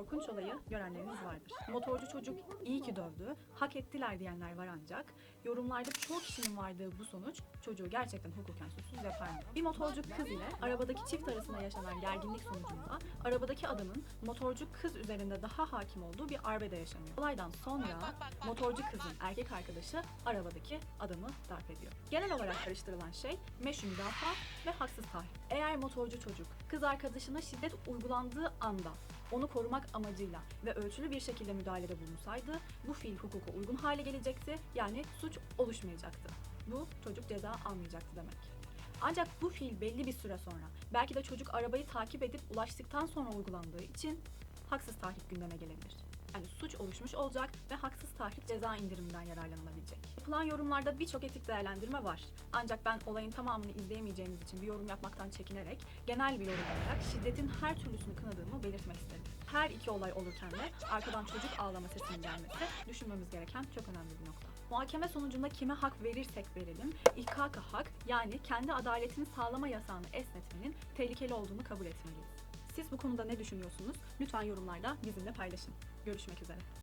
korkunç olayı görenleriniz vardır. Motorcu çocuk iyi ki dövdü, hak ettiler diyenler var ancak yorumlarda çoğu kişinin vardığı bu sonuç çocuğu gerçekten hukuken suçsuz yapar mı? Bir motorcu kız ile arabadaki çift arasında yaşanan gerginlik sonucunda arabadaki adamın motorcu kız üzerinde daha hakim olduğu bir arbede yaşanıyor. Olaydan sonra motorcu kızın erkek arkadaşı arabadaki adamı darp ediyor. Genel olarak karıştırılan şey meşru müdafaa ve haksız tahrip. Eğer motorcu çocuk kız arkadaşına şiddet uygulandığı anda onu korumak amacıyla ve ölçülü bir şekilde müdahalede bulunsaydı bu fiil hukuka uygun hale gelecekti yani suç oluşmayacaktı. Bu çocuk ceza almayacaktı demek. Ancak bu fiil belli bir süre sonra belki de çocuk arabayı takip edip ulaştıktan sonra uygulandığı için haksız tahrip gündeme gelebilir. Yani suç oluşmuş olacak ve haksız tahrip ceza indiriminden yararlanılabilecek. Yapılan yorumlarda birçok etik değerlendirme var. Ancak ben olayın tamamını izleyemeyeceğimiz için bir yorum yapmaktan çekinerek genel bir yorum olarak şiddetin her türlüsünü kınadığımı belirtmek isterim. Her iki olay olurken de arkadan çocuk ağlama sesinin gelmesi düşünmemiz gereken çok önemli bir nokta. Muhakeme sonucunda kime hak verirsek verelim, ihkaka hak yani kendi adaletini sağlama yasağını esnetmenin tehlikeli olduğunu kabul etmeliyiz. Siz bu konuda ne düşünüyorsunuz? Lütfen yorumlarda bizimle paylaşın. Görüşmek üzere.